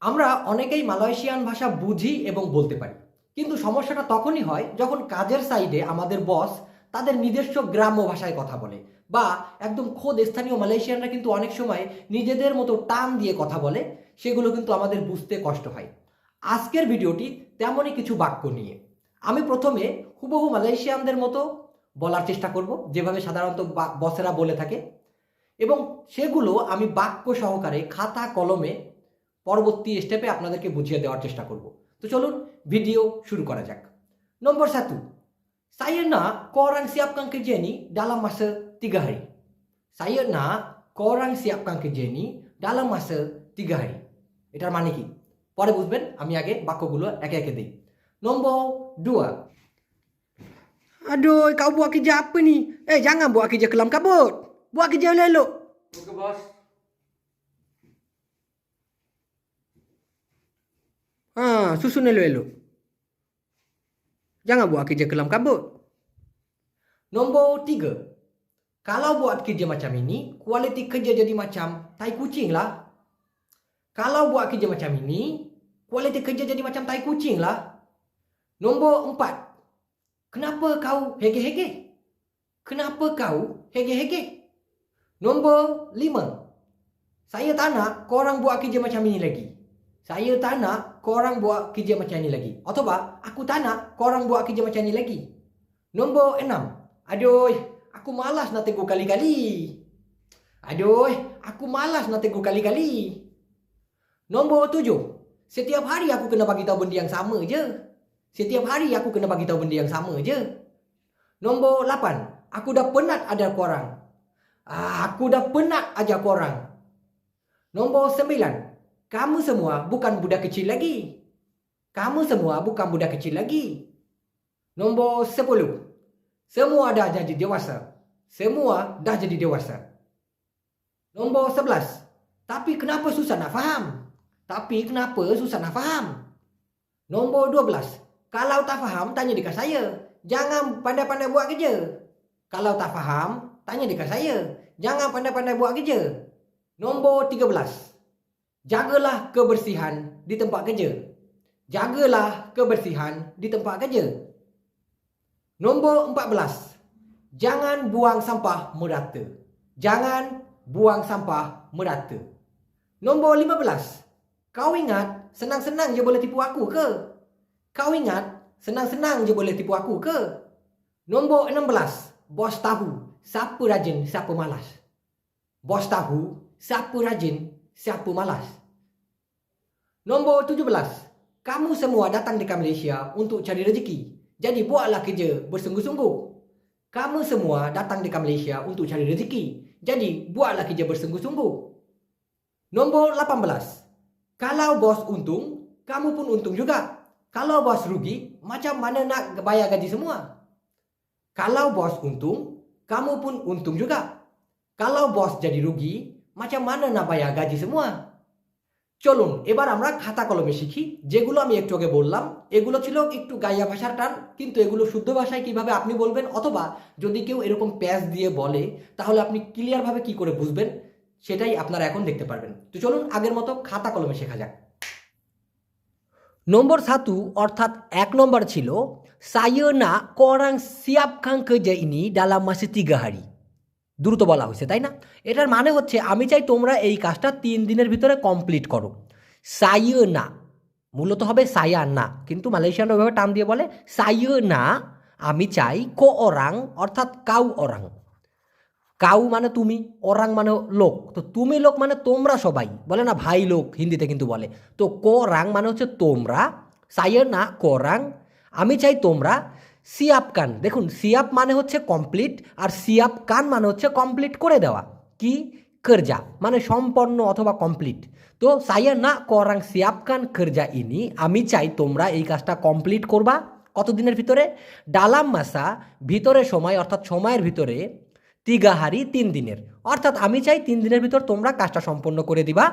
আমরা অনেকেই মালয়েশিয়ান ভাষা বুঝি এবং বলতে পারি। কিন্তু সমস্যাটা তখনই হয় যখন কাজের সাইডে আমাদের বস তাদের নিজস্ব গ্রাম্য ভাষায় কথা বলে বা একদম খোদ স্থানীয় মালয়েশিয়ানরা কিন্তু অনেক সময় নিজেদের মতো টান দিয়ে কথা বলে, সেগুলো কিন্তু আমাদের বুঝতে কষ্ট হয়। আজকের ভিডিওটি তেমনই কিছু বাক্য নিয়ে। আমি প্রথমে হুবহু মালয়েশিয়ানদের মতো বলার চেষ্টা করব, যেভাবে সাধারণত বসেরা বলে থাকে। এবং সেগুলো আমি বাক্য সহকারে খাতা কলমে পরবর্তী স্টেপে আপনাদেরকে বুঝিয়ে দেওয়ার চেষ্টা করব তো চলুন ভিডিও শুরু করা যাক নম্বর satu saya nak korang siapkan kerja ni dalam masa tiga hari saya nak korang siapkan kerja ni dalam masa tiga hari এটার মানে কি পরে বুঝবেন আমি আগে বাক্যগুলো একে একে দিই নম্বর dua Aduh, kau buat kerja apa ni? Eh, jangan buat kerja kelam kabut. Buat kerja elok-elok. Oke bos. Ha, susun elok-elok. Jangan buat kerja kelam kabut. Nombor tiga. Kalau buat kerja macam ini, kualiti kerja jadi macam tai kucing lah. Kalau buat kerja macam ini, kualiti kerja jadi macam tai kucing lah. Nombor empat. Kenapa kau hege-hege? Kenapa kau hege-hege? Nombor lima. Saya tak nak korang buat kerja macam ini lagi. Saya tak nak korang buat kerja macam ni lagi. Atau aku tak nak korang buat kerja macam ni lagi. Nombor enam. Aduh, aku malas nak tegur kali-kali. Aduh, aku malas nak tegur kali-kali. Nombor tujuh. Setiap hari aku kena bagi tahu benda yang sama je. Setiap hari aku kena bagi tahu benda yang sama je. Nombor lapan. Aku dah penat ada korang. Ah, aku dah penat ajar korang. Nombor sembilan. Kamu semua bukan budak kecil lagi. Kamu semua bukan budak kecil lagi. Nombor 10. Semua dah jadi dewasa. Semua dah jadi dewasa. Nombor 11. Tapi kenapa susah nak faham? Tapi kenapa susah nak faham? Nombor 12. Kalau tak faham, tanya dekat saya. Jangan pandai-pandai buat kerja. Kalau tak faham, tanya dekat saya. Jangan pandai-pandai buat kerja. Nombor 13. Jagalah kebersihan di tempat kerja. Jagalah kebersihan di tempat kerja. Nombor 14. Jangan buang sampah merata. Jangan buang sampah merata. Nombor 15. Kau ingat senang-senang je boleh tipu aku ke? Kau ingat senang-senang je boleh tipu aku ke? Nombor 16. Bos tahu siapa rajin, siapa malas. Bos tahu siapa rajin, siapa malas. Nombor 17. Kamu semua datang dekat Malaysia untuk cari rezeki. Jadi buatlah kerja bersungguh-sungguh. Kamu semua datang dekat Malaysia untuk cari rezeki. Jadi buatlah kerja bersungguh-sungguh. Nombor 18. Kalau bos untung, kamu pun untung juga. Kalau bos rugi, macam mana nak bayar gaji semua? Kalau bos untung, kamu pun untung juga. Kalau bos jadi rugi, macam mana nak bayar gaji semua? চলুন, এবার আমরা খাতা কলমে শিখি। যেগুলো আমি একটু আগে বললাম, এগুলো ছিল একটু গাইয়া ভাষার টান, কিন্তু এগুলো শুদ্ধ ভাষায় কীভাবে আপনি বলবেন অথবা যদি কেউ এরকম প্যাচ দিয়ে বলে, তাহলে আপনি ক্লিয়ারভাবে কি করে বুঝবেন, সেটাই আপনারা এখন দেখতে পারবেন। তো চলুন, আগের মতো খাতা কলমে শেখা যাক। নম্বর সাতু, অর্থাৎ এক নম্বর ছিল korang siapkan kerja ini dalam masa tiga hari দ্রুত বলা হয়েছে, তাই না? এটার মানে হচ্ছে, আমি চাই তোমরা এই কাজটা তিন দিনের ভিতরে কমপ্লিট করো। সাইয় না মূলত হবে সায়া না কিন্তু মালয়েশিয়ান ওইভাবে টান দিয়ে বলে সাইয় না আমি চাই কো অরাং অর্থাৎ কাউ অরাং কাউ মানে তুমি, অরাং মানে লোক। তো তুমি লোক মানে তোমরা সবাই, বলে না ভাই লোক, হিন্দিতে কিন্তু বলে। তো কো রাং মানে হচ্ছে তোমরা সাইয় না কোরাং আমি চাই তোমরা সিয়াপ কান। দেখুন, সিয়াপ মানে হচ্ছে কমপ্লিট আর সিয়াপ কান মানে হচ্ছে কমপ্লিট করে দেওয়া। কি? কর্জা মানে সম্পন্ন অথবা কমপ্লিট তো সাইয়া না করাং সিয়াপ কান কর্জা ইনি, আমি চাই তোমরা এই কাজটা কমপ্লিট করবা। কতদিনের ভিতরে? ডালাম মাসা, ভিতরে সময়, অর্থাৎ সময়ের ভিতরে তিগাহারি তিন দিনের। অর্থাৎ আমি চাই তিন দিনের ভিতর তোমরা কাজটা সম্পন্ন করে দিবা।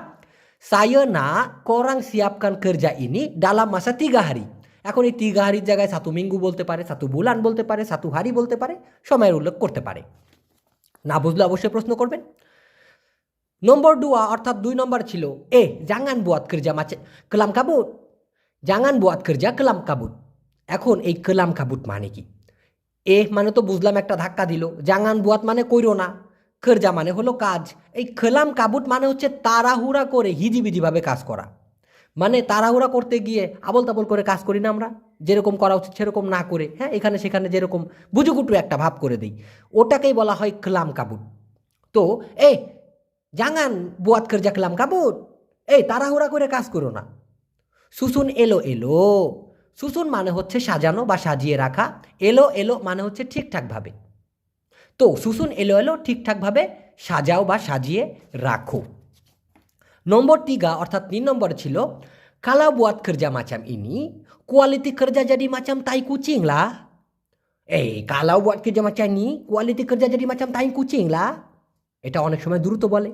সাইয়া না করাং সিয়াপকান কর্জা ইনি, ডালাম মাসা তিগাহারি। এখন এই তিগাহারির জায়গায় সাতু মিঙ্গু বলতে পারে, সাতু বুলান বলতে পারে, সাতু হারি বলতে পারে, সময়ের উল্লেখ করতে পারে। না বুঝলে অবশ্যই প্রশ্ন করবেন। নম্বর দুয়া, অর্থাৎ দুই নম্বর ছিল, এ jangan buat kerja macam kelam kabut jangan buat kerja kelam kabut এখন এই কেলাম কাবুট মানে কি? এ মানে তো বুঝলাম একটা ধাক্কা দিল। জাঙ্গান বুয়াত মানে কইরো না। খেরজা মানে হলো কাজ। এই খেলাম কাবুট মানে হচ্ছে তাড়াহুড়া করে হিজিবিজিভাবে কাজ করা। মানে তাড়াহুড়া করতে গিয়ে আবল তাবল করে কাজ করি না আমরা। যেরকম করা উচিত সেরকম না করে হ্যাঁ এখানে সেখানে যেরকম বুজুকুটু একটা ভাব করে দিই। ওটাকেই বলা হয় ক্লাম কাবুট তো এই জাঙ্গান বুয়াত খেরজা ক্লাম কাবুট এই তাড়াহুড়া করে কাজ করো না। সুসুন এলো এলো। সুসুন মানে হচ্ছে সাজানো বা সাজিয়ে রাখা। এলো এলো মানে হচ্ছে ঠিকঠাকভাবে তো, সুসুন এলো এলো ঠিকঠাকভাবে সাজাও বা সাজিয়ে রাখো। নম্বর তিগা অর্থাৎ তিন নম্বর ছিল kalau buat kerja macam ini kualiti kerja jadi macam tai kucing lah. এই kalau buat kerja macam ini kualiti kerja jadi macam tai kucing lah. এটা অনেক সময় দ্রুত বলে।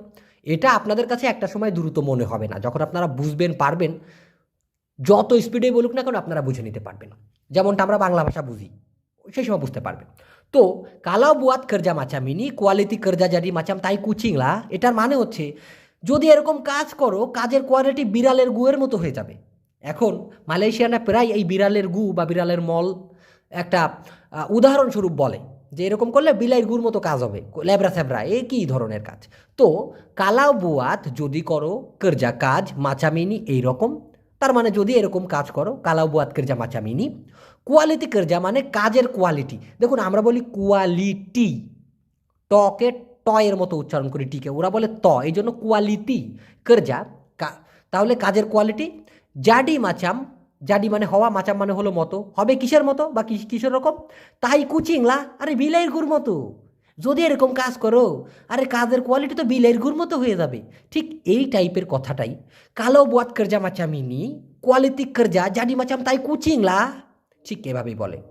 এটা আপনাদের কাছে একটা সময় দ্রুত মনে হবে না। যখন আপনারা বুঝবেন, পারবেন, যত স্পিডে বলুক না কেন আপনারা বুঝে নিতে পারবেন যেমনটা আমরা বাংলা ভাষা বুঝি, সেই সময় বুঝতে পারবেন। তো কালাও বুয়াত কর্জা মাচামিনি কোয়ালিটি কর্জা জারি মাচাম তাই কুচিংলা এটার মানে হচ্ছে যদি এরকম কাজ করো, কাজের কোয়ালিটি বিড়ালের গুয়ের মতো হয়ে যাবে। এখন মালয়েশিয়ানা প্রায় এই বিড়ালের গু বা বিড়ালের মল একটা উদাহরণস্বরূপ বলে যে এরকম করলে বিলাই গুর মতো কাজ হবে। ল্যাবরা স্যাবরা, এ কী ধরনের কাজ? তো কালাও বুয়াত যদি করো, কেরজা কাজ, মাচামিনি এই রকম তার মানে যদি এরকম কাজ করো, কালাও বুয়াত, কেরজা, মাচামিনি। কোয়ালিটি কেরজা মানে কাজের কোয়ালিটি দেখুন, আমরা বলি কোয়ালিটি টকে টয়ের মতো উচ্চারণ করি টিকে ওরা বলে ত, এই জন্য কোয়ালিটি কর্জা তাহলে কাজের কোয়ালিটি জাডি মাচাম, জাডি মানে হওয়া, মাচাম মানে হলো মতো, হবে কিসের মতো বা কিস- কিসের রকম? তাই কুচিংলা, আরে বিলাইয়ের গুর মতো। যদি এরকম কাজ করো, আরে কাজের কোয়ালিটি তো বিলাইয়ের গুর মতো হয়ে যাবে। ঠিক এই টাইপের কথাটাই। কালো বুয়াত কর্জা মাচামিনি কোয়ালিটি কর্জা, জাডি মাচাম, তাই কুচিংলা। ঠিক এভাবেই বলে।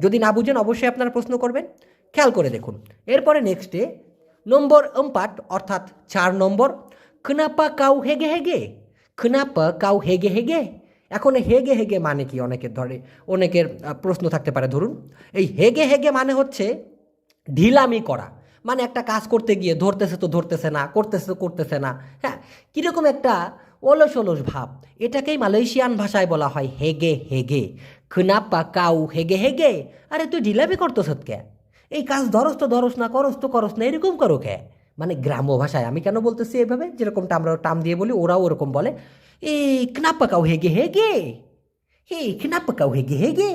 যদি না বুঝেন, অবশ্যই আপনারা প্রশ্ন করবেন। খেয়াল করে দেখুন। এরপরে নেক্সটে নম্বর এম্পাট অর্থাৎ চার নম্বর খনাপা কাউ হেগে হেগে খনাপা কাউ হেগে হেগে এখন হেগে হেগে মানে কি? অনেকের ধরে, অনেকের প্রশ্ন থাকতে পারে, ধরুন, এই হেগে হেগে মানে হচ্ছে ঢিলামি করা। মানে একটা কাজ করতে গিয়ে ধরতেছে তো ধরতেছে না, করতেছে তো করতেছে না হ্যাঁ? কীরকম একটা অলস অলস ভাব। এটাকেই মালয়েশিয়ান ভাষায় বলা হয় হেগে হেগে খুনাপ্পা কাউ হেগে হেগে আরে, তুই ঢিলামি করতেছ কে এই কাজ ধরস তো ধরস না, করস তো করস না, এরকম করো কে? মানে গ্রাম্য ভাষায় আমি কেন বলতেছি এভাবে? যেরকমটা আমরা টাম দিয়ে বলি, ওরাও ওরকম বলে কনাপ্পা কাউ হেগে হেগে, হে কাউ হেগে হেগে,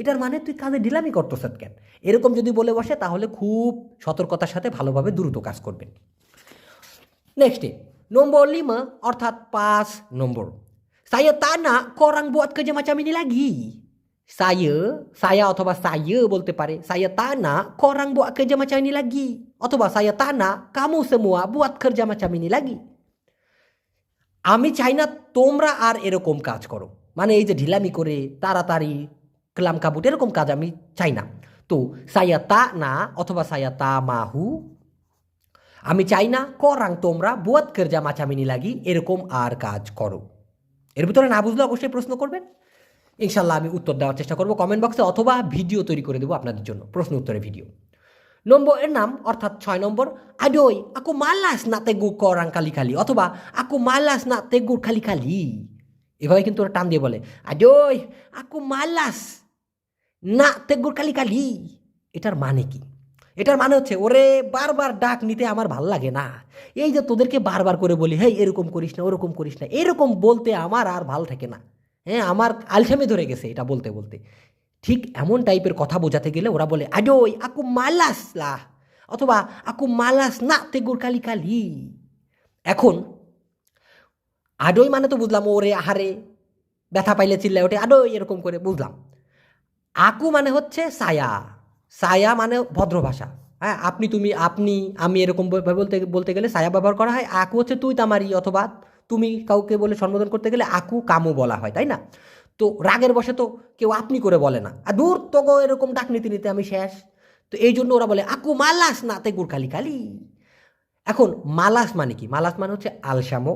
এটার মানে তুই কাজে ঢিলামি করতেছ কেন? এরকম যদি বলে বসে, তাহলে খুব সতর্কতার সাথে ভালোভাবে দ্রুত কাজ করবেন। নেক্সটে নম্বর লিমা, অর্থাৎ পাঁচ নম্বর। saya tak nak korang buat kerja macam ini lagi saya saya অথবা saya বলতে পারে saya tak nak korang buat kerja macam ini lagi. অথবা saya tak nak kamu semua buat kerja macam ini lagi. আমি চাই না তোমরা আর এরকম কাজ করো মানে এই যে ঢিলামি করে তাড়াতাড়ি ক্লাম কাবুট এরকম কাজ আমি চাই না তো সায়া তা না অথবা সায়া তা মাহু আমি চাই না করাং তোমরা বুয়াত কেরজা মাচামিনি লাগি এরকম আর কাজ করো এর ভিতরে না বুঝলে অবশ্যই প্রশ্ন করবেন ইনশাল্লাহ আমি উত্তর দেওয়ার চেষ্টা করব কমেন্ট বক্সে অথবা ভিডিও তৈরি করে দেবো আপনাদের জন্য প্রশ্ন উত্তরের ভিডিও নম্বর এর নাম, অর্থাৎ ছয় নম্বর আডোই আকু মালাস না তেগুর করাং খালি খালি? অথবা, আকু মালাস না তেগুর খালি খালি? এভাবে কিন্তু ওরা টান দিয়ে বলে আডোই আকু মালাস না তেগুর খালি খালি? এটার মানে কি? এটার মানে হচ্ছে, ওরে, বারবার ডাক নিতে আমার ভালো লাগে না। এই যে তোদেরকে বারবার করে বলি, হেই, এরকম করিস না, ওরকম করিস না, এরকম বলতে আমার আর ভালো থাকে না। হ্যাঁ আমার আলসামে ধরে গেছে এটা বলতে বলতে। ঠিক এমন টাইপের কথা বোঝাতে গেলে ওরা বলে আডোই আকু মালাস লা, অথবা আকু মালাস না তেগুর কালি কালি। এখন আডোই মানে তো বুঝলাম ওরে আহারে, ব্যথা পাইলে চিল্লায় ওঠে আডোই এরকম করে বুঝলাম। আকু মানে হচ্ছে সায়া সায়া মানে ভদ্র ভাষা। হ্যাঁ আপনি, তুমি, আপনি, আমি এরকম বলতে বলতে গেলে সায়া ব্যবহার করা হয়, আকু হচ্ছে তুই তামারি অথবা তুমি কাউকে বলে সম্বোধন করতে গেলে আকু কামু বলা হয়, তাই না? তো রাগের বসে তো কেউ আপনি করে বলে না। আর দূর তো গো এরকম ডাক নিতে নিতে আমি শেষ। তো এই জন্য ওরা বলে, আকু মালাস না তে গুড় খালি খালি। এখন মালাস মানে কি? মালাস মানে হচ্ছে আলসামো,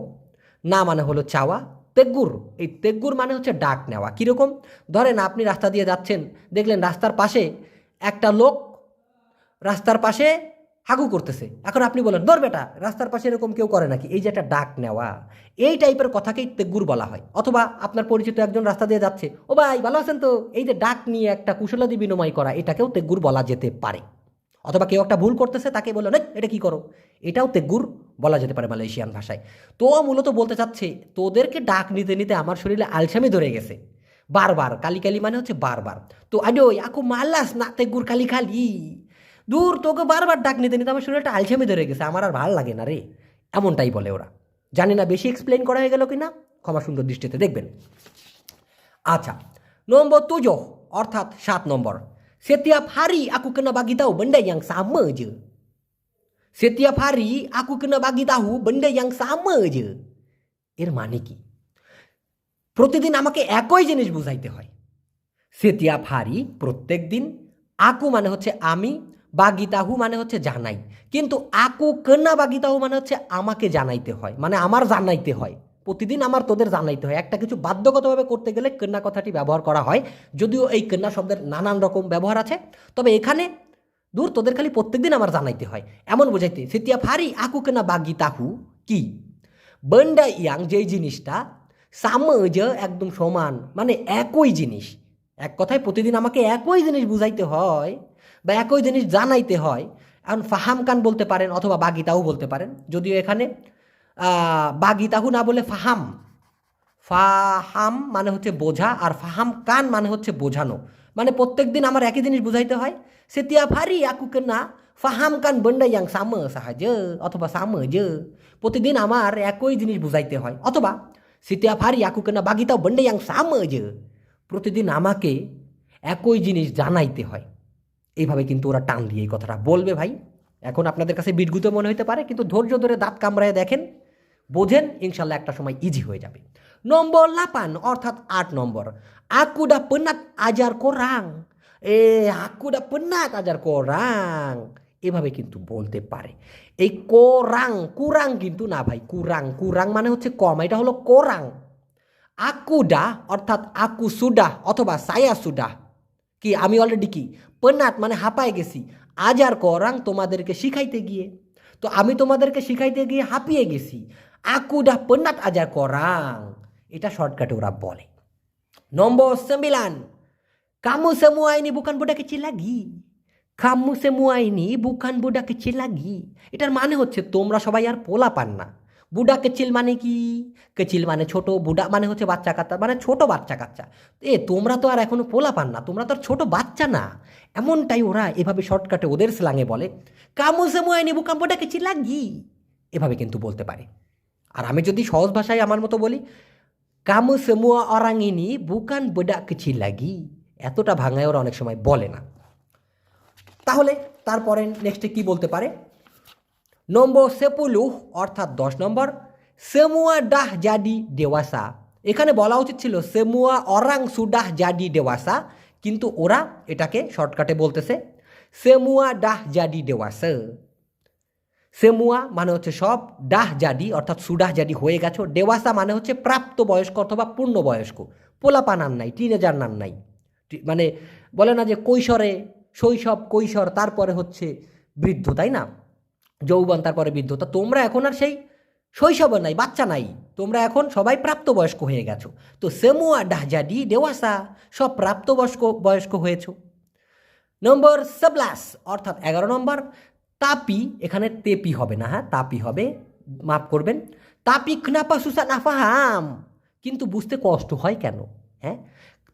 না মানে হলো চাওয়া তেগুর এই তেগুর মানে হচ্ছে ডাক নেওয়া। কীরকম? ধরেন আপনি রাস্তা দিয়ে যাচ্ছেন, দেখলেন রাস্তার পাশে একটা লোক, রাস্তার পাশে হাগু করতেছে। এখন আপনি বলেন, ধর বেটা, রাস্তার পাশে এরকম কেউ করে নাকি? এই যে একটা ডাক নেওয়া, এই টাইপের কথাকেই তেগুর বলা হয়। অথবা আপনার পরিচিত একজন রাস্তা দিয়ে যাচ্ছে, ও ভাই, ভালো আছেন তো? এই যে ডাক নিয়ে একটা কুশলাদি বিনিময় করা, এটাকেও তেগুর বলা যেতে পারে। অথবা কেউ একটা ভুল করতেছে, তাকে বলল, না, এটা কি করো? এটাও তেগুর বলা যেতে পারে মালয়েশিয়ান ভাষায়। তো মূলত বলতে চাচ্ছে, তোদেরকে ডাক নিতে নিতে আমার শরীরে আলসামি ধরে গেছে। বারবার, কালি কালি মানে হচ্ছে বারবার। তো আডো আকু মালাস না তেগুর কালি খালি। দূর তোকে বারবার ডাক নিতে নিতে আমার শরীরটা আলসামি ধরে গেছে, আমার আর ভালো লাগে না রে। এমনটাই বলে ওরা। জানি না বেশি এক্সপ্লেন করা হয়ে গেল কি না ক্ষমা সুন্দর দৃষ্টিতে দেখবেন। আচ্ছা নম্বর তুজ অর্থাৎ সাত নম্বর। setiap hari aku kena bagi tahu benda yang sama je setiap hari aku kena bagi tahu benda yang এর মানে কি? প্রতিদিন আমাকে একই জিনিস বুঝাইতে হয়। সেতিয়া ফারি প্রত্যেক দিন আকু মানে হচ্ছে আমি বাগিতাহু মানে হচ্ছে জানাই। কিন্তু আকু কন্যা বাগিতাহু মানে হচ্ছে আমাকে জানাইতে হয় মানে আমার জানাইতে হয়। প্রতিদিন আমার তোদের জানাইতে হয়। একটা কিছু বাধ্যগতভাবে করতে গেলে কন্যা কথাটি ব্যবহার করা হয়। যদিও এই কন্যা শব্দের নানান রকম ব্যবহার আছে, তবে এখানে দূর তোদের খালি প্রত্যেকদিন আমার জানাইতে হয়। এমন বোঝাইতে, সেতিয়া ফারি আকু কেনা বাগিতাহু কি? বন্ডা ইয়াং যেই জিনিসটা সামজ একদম সমান মানে একই জিনিস। এক কথায় প্রতিদিন আমাকে একই জিনিস বুঝাইতে হয়। বা একই জিনিস জানাইতে হয়, এখন ফাহাম কান বলতে পারেন অথবা বাগিতাহু বলতে পারেন। যদিও এখানে বাগিতাহু না বলে ফাহাম। ফাহাম মানে হচ্ছে বোঝা আর ফাহাম কান মানে হচ্ছে বোঝানো। মানে প্রত্যেক দিন আমার একই জিনিস বুঝাইতে হয়। সেতিয়া ফারি আকু কেনা, ফাহাম কান বন্ডা ইয়াং সাম সাহায্য অথবা সাম যে প্রতিদিন আমার একই জিনিস বুঝাইতে হয়। অথবা সেতিয়া ফারি আকু কেনা, বাগিতাও বন্ডা ইয়াং সাম যে প্রতিদিন আমাকে একই জিনিস জানাইতে হয়। এইভাবে কিন্তু ওরা টান দিয়ে এই কথাটা বলবে ভাই। এখন আপনাদের কাছে বিটগুতো মনে হতে পারে, কিন্তু ধৈর্য ধরে দাঁত কামড়ায় দেখেন, বোঝেন ইনশাল্লাহ একটা সময় ইজি হয়ে যাবে। নম্বর লাপান, অর্থাৎ আট নম্বর। penat ajar korang eh aku dah penat ajar korang এভাবে কিন্তু বলতে পারে। এই কোরাং, কুরাং কিন্তু না ভাই, কুরাং কুরাং মানে হচ্ছে কম, এটা হলো কোরাং। আকুডা অর্থাৎ আকু সুডা অথবা সায়া সুডা কি আমি অলরেডি কি? পেনাট মানে হাঁপায় গেছি। আজ আর করাং তোমাদেরকে শিখাইতে গিয়ে। তো আমি তোমাদেরকে শিখাইতে গিয়ে হাঁপিয়ে গেছি। আকুডা পেনাট আজার করাং। এটা শর্টকাটে ওরা বলে। নম্বর semua ini bukan budak kecil lagi kamu semua ini bukan budak kecil lagi এটার মানে হচ্ছে তোমরা সবাই আর পোলা পান না। বুডা কেচিল মানে কি? কেচিল মানে ছোট, বুডা মানে হচ্ছে বাচ্চা কাচ্চা মানে ছোট বাচ্চা কাচ্চা। এ, তোমরা তো আর এখনও পোলা পান না, তোমরা তো আর ছোট বাচ্চা না। এমনটাই ওরা এভাবে শর্টকাটে ওদের স্লাঙে বলে কামু সেমুয়াই নিবু কাম্পটা কেচিল লাগি? এভাবে কিন্তু বলতে পারে। আর আমি যদি সহজ ভাষায় আমার মতো বলি কামু orang ini bukan budak kecil lagi এতটা ভাঙায় ওরা অনেক সময় বলে না। তাহলে তারপরে নেক্সটে কি বলতে পারে? নম্বর সেপুলুহ অর্থাৎ দশ নম্বর, সেমুয়া ডাহ জাডি দেওয়াসা। এখানে বলা উচিত ছিল সেমুয়া অরাং সুডাহ জাডি দেওয়াসা, কিন্তু ওরা এটাকে শর্টকাটে বলতেছে সেমুয়া ডাহ জাডি দেওয়াসা। সেমুয়া মানে হচ্ছে সব, ডাহ জাডি, অর্থাৎ সুডাহ জাডি হয়ে গেছো। ডেওয়াসা মানে হচ্ছে প্রাপ্ত বয়স্ক অথবা পূর্ণ বয়স্ক পোলাপান আর নাই, টিনেজার নান নাই। মানে বলে না যে কৈশোরে, শৈশব, কৈশোর, তারপরে হচ্ছে বৃদ্ধ, তাই না? যৌবন, তারপরে বৃদ্ধ তা তোমরা এখন আর সেই শৈশব নাই, বাচ্চা নাই। তোমরা এখন সবাই প্রাপ্তবয়স্ক হয়ে গেছো। তো সেমুয়া ডাহজাডি দেওয়াসা সব প্রাপ্তবয়স্ক, বয়স্ক হয়েছো। নম্বর সাবলাস, অর্থাৎ এগারো নম্বর, তাপি, এখানে তেপি হবে না হ্যাঁ? তাপি হবে, মাফ করবেন। তাপি খনাপা সুসা নাফাহাম, কিন্তু বুঝতে কষ্ট হয় কেন হ্যাঁ?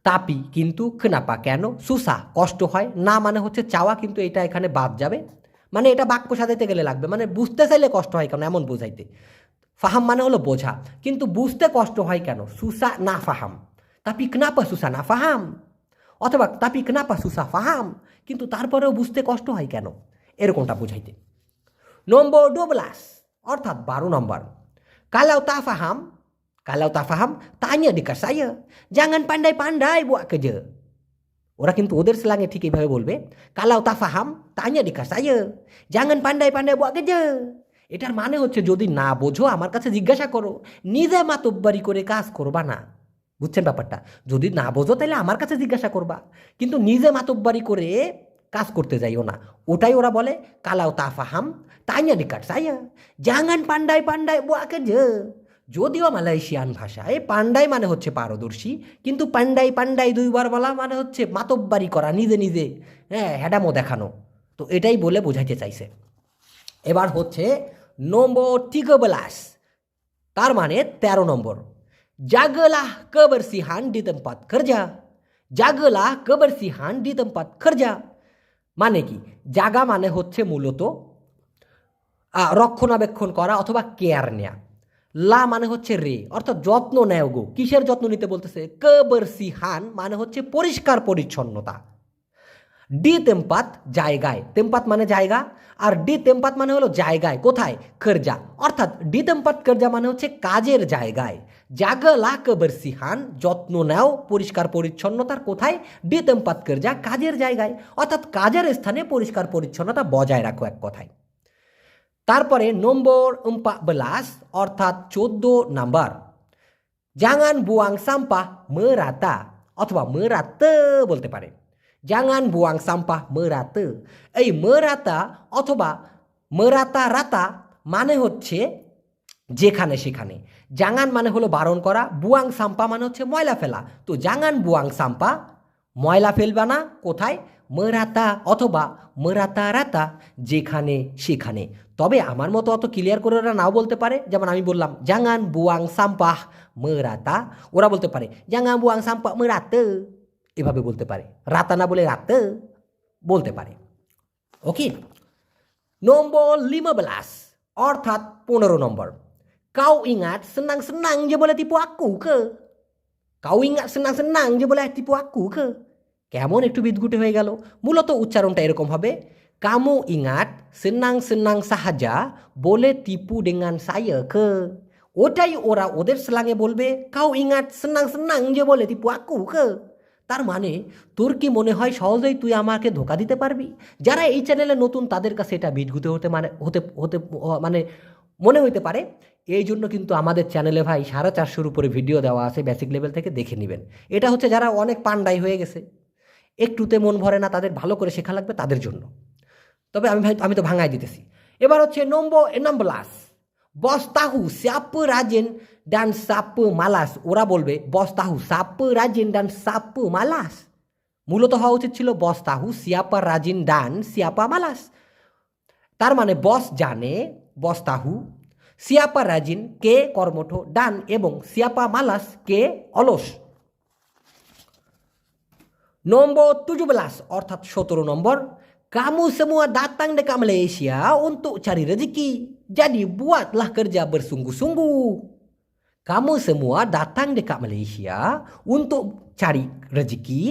তাপি কিন্তু খনাপা, কেন? সুসা কষ্ট হয়, না মানে হচ্ছে চাওয়া, কিন্তু এটা এখানে বাদ যাবে। মানে এটা বাক্য সাজাইতে গেলে লাগবে। মানে বুঝতে চাইলে কষ্ট হয় কেন এমন বোঝাইতে। ফাহাম মানে হলো বোঝা। কিন্তু বুঝতে কষ্ট হয় কেন? সুসা না ফাহাম। তাপি কনাপা সুসা না ফাহাম। অথবা তাপি কনাপা সুসা ফাহাম। কিন্তু তারপরেও বুঝতে কষ্ট হয় কেন? এরকমটা বুঝাইতে। নম্বর ডোবলাস, অর্থাৎ বারো নম্বর। kalau tak faham kalau tak faham tanya dekat saya jangan pandai-pandai buat kerja ওরা কিন্তু ওদের স্ল্যাঙে ঠিক এইভাবে বলবে, কালাও তা ফাহাম তাইয়া ডিকা সাইয়া। জাঙ্গান পান্ডাই পান্ডাই বকে যে এটার মানে হচ্ছে যদি না বোঝো, আমার কাছে জিজ্ঞাসা করো, নিজে মাতব্বারি করে কাজ করবা না। বুঝছেন ব্যাপারটা? যদি না বোঝো তাহলে আমার কাছে জিজ্ঞাসা করবা। কিন্তু নিজে মাতব্বারি করে কাজ করতে যাইও না। ওটাই ওরা বলে, কালাও তা ফাহাম tanya dekat saya jangan pandai-pandai buat kerja যদিও মালয়েশিয়ান ভাষায় পান্ডাই মানে হচ্ছে পারদর্শী, কিন্তু পান্ডাই পান্ডাই দুইবার বলা মানে হচ্ছে মাতব্বারি করা, নিজে নিজে হ্যাঁ হ্যাডামো দেখানো। তো এটাই বলে বোঝাইতে চাইছে। এবার হচ্ছে নম্বর তিগবেলাস, তার মানে তেরো নম্বর। jagalah kebersihan di tempat kerja jagalah kebersihan di tempat খরজা মানে কি? জাগা মানে হচ্ছে মূলত রক্ষণাবেক্ষণ করা অথবা কেয়ার নেয়া। লা মানে হচ্ছে রে, অর্থাৎ যত্ন নেও গো। কিসের যত্ন নিতে বলতেছে? কেবরসিহান মানে হচ্ছে পরিষ্কার পরিচ্ছন্নতা। ডি তেম্পাত জায়গায়। তেম্পাত মানে জায়গা, আর ডি তেম্পাত মানে হলো জায়গায়, কোথায়? কর্জা অর্থাৎ ডি তেম্পাত কর্জা মানে হচ্ছে কাজের জায়গায়। জাগলা কবরসিহান, যত্ন নেও, পরিষ্কার পরিচ্ছন্নতার কোথায়? ডি তেম্পাত কর্জা কাজের জায়গায়। অর্থাৎ কাজের স্থানে পরিষ্কার পরিচ্ছন্নতা বজায় রাখো এক কথায়। তারপরে নম্বর বেলাস অর্থাৎ চোদ্দ number. jangan buang sampah merata অথবা merata বলতে পারে। jangan buang sampah merata এই merata অথবা merata রাতা মানে হচ্ছে যেখানে সেখানে। জাঙ্গান মানে হলো বারণ করা, বুয়াং সাম্পা মানে হচ্ছে ময়লা ফেলা। তো জাঙ্গান বুয়াং সাম্পা ময়লা ফেলবা না, কোথায়? মেরাতা অথবা মেরাতা রাতা যেখানে সেখানে। তবে আমার মতো অত ক্লিয়ার করে ওরা নাও বলতে পারে। যেমন আমি বললাম, জাঙ্গান বুয়াং সাম্পাহ মেরাতা। ওরা বলতে পারে, জাঙ্গান বুয়াং সাম্পা মেরাতে। এভাবে বলতে পারে। রাতা না বলে রাতে বলতে পারে। ওকে? নম্বর lima belas অর্থাৎ পনেরো নম্বর। kau ingat senang-senang je boleh tipu aku ke kau ingat senang-senang je boleh tipu aku ke কেমন একটু বিদগুটে হয়ে গেল? মূলত উচ্চারণটা এরকম হবে, কামু ইঙাট সেনাং সেনাং সাহাজা, বলে টিপু ডেঙ্গান সায়া কে ওটাই ওরা ওদের স্লাঙে বলবে কাউ ইঙাট সেনাং সেনাং যে বলে টিপু আকু তার মানে তোর কি মনে হয় সহজেই তুই আমাকে ধোকা দিতে পারবি? যারা এই চ্যানেলে নতুন, তাদের কাছে এটা বিদগুতে হতে মানে হতে হতে মানে মনে হইতে পারে। এই জন্য কিন্তু আমাদের চ্যানেলে ভাই সাড়ে চারশোর উপরে ভিডিও দেওয়া আছে বেসিক লেভেল থেকে দেখে নেবেন। এটা হচ্ছে যারা অনেক পান্ডাই হয়ে গেছে। একটুতে মন ভরে না, তাদের ভালো করে শেখা লাগবে তাদের জন্য। তবে আমি ভাই, আমি তো ভাঙাই দিতেছি। এবার হচ্ছে নম্বর নম্বলাস বস তাহু সাপ রাজেন ডান সাপ মালাস। ওরা বলবে বস তাহু সাপ রাজেন ডান সাপ মালাস। মূলত হওয়া উচিত ছিল বস তাহু সিয়াপা রাজিন ডান সিয়াপা মালাস। তার মানে বস জানে বস তাহু সিয়াপা রাজিন কে কর্মঠ ডান এবং সিয়াপা মালাস কে অলস। Nombor 17 অর্থাৎ 17 নম্বর kamu semua datang dekat Malaysia untuk cari rezeki. Jadi buatlah kerja bersungguh-sungguh. Kamu semua datang dekat Malaysia untuk cari rezeki.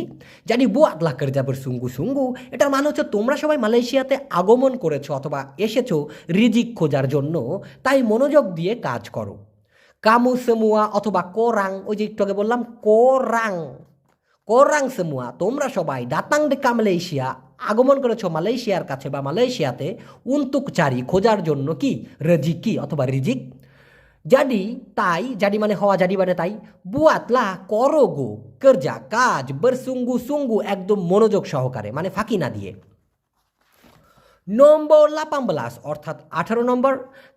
Jadi buatlah kerja bersungguh-sungguh. এটার মানে হচ্ছে তোমরা সবাই মালয়েশিয়াতে আগমন করেছ অথবা এসেছ রিজিক খোঁজার জন্য তাই মনোযোগ দিয়ে কাজ করো কামু সেমুয়া অথবা কোরাং ওই যে একটু আগে বললাম কোরাং কোরাং সেমুয়া তোমরা সবাই দাতাং ডেকা মালয়েশিয়া আগমন করেছ মালয়েশিয়ার কাছে বা মালয়েশিয়াতে উন্তুক চারি খোঁজার জন্য কি রেজিকি অথবা রিজিক জাডি তাই জাডি মানে হওয়া জাডি মানে তাই বুয়াতলা করো গো কর্জা কাজ বরসুঙ্গু সুঙ্গু একদম মনোযোগ সহকারে মানে ফাঁকি না দিয়ে নম্বর লাপাম belas অর্থাৎ আঠারো নম্বর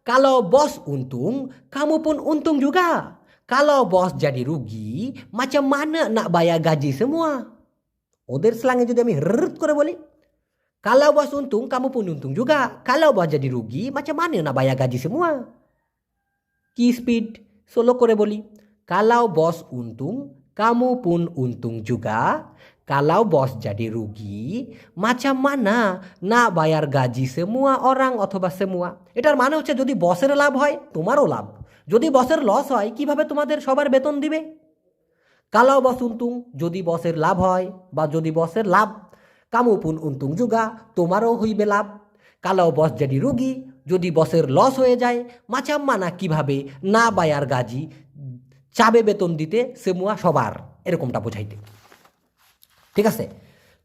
কালো বস kamu pun untung juga. Kalau bos jadi rugi macam mana nak bayar gaji semua ওদের স্ল্যাঙে যদি আমি রত করে বলি kalau bos untung kamu pun untung juga kalau bos jadi rugi macam mana nak bayar gaji semua কি স্পিড সোলো করে বলি kalau bos untung kamu pun untung juga kalau bos jadi rugi macam mana না bayar gaji semua orang অথবা semua এটার মানে হচ্ছে যদি বসের লাভ হয় তোমারও লাভ যদি বসের লস হয়, কীভাবে তোমাদের সবার বেতন দিবে? কালাও বস উন্তুং, যদি বসের লাভ হয়, বা যদি বসের লাভ কামুপুন উন্তুং যুগা, তোমারও হইবে লাভ। কালাও বস যদি রুগী, যদি বসের লস হয়ে যায় মাচাম মানা কীভাবে, না বায়ার গাজি, চাবে বেতন দিতে সেমুয়া সবার, এরকমটা বোঝাইতে। ঠিক আছে?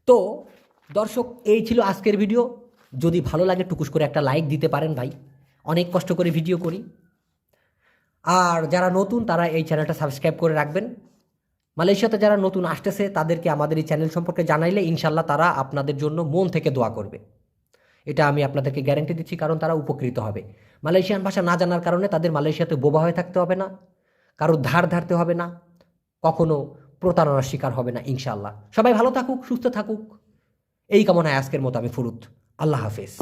তো, দর্শক, এই ছিল আজকের ভিডিও। যদি ভালো লাগে, টুকুস করে একটা লাইক দিতে পারেন ভাই। অনেক কষ্ট করে ভিডিও করি। আর যারা নতুন, তারা এই চ্যানেলটা সাবস্ক্রাইব করে রাখবেন। মালয়েশিয়াতে যারা নতুন আসতেছে, তাদেরকে আমাদের এই চ্যানেল সম্পর্কে জানাইলে ইনশাল্লাহ তারা আপনাদের জন্য মন থেকে দোয়া করবে। এটা আমি আপনাদেরকে গ্যারেন্টি দিচ্ছি, কারণ তারা উপকৃত হবে। মালয়েশিয়ান ভাষা না জানার কারণে তাদের মালয়েশিয়াতে বোবা হয়ে থাকতে হবে না, কারোর ধার ধারতে হবে না, কখনো প্রতারণার শিকার হবে না ইনশাল্লাহ সবাই ভালো থাকুক, সুস্থ থাকুক। এই কামনায় আজকের মতো আমি ফুরুত। আল্লাহ হাফেজ।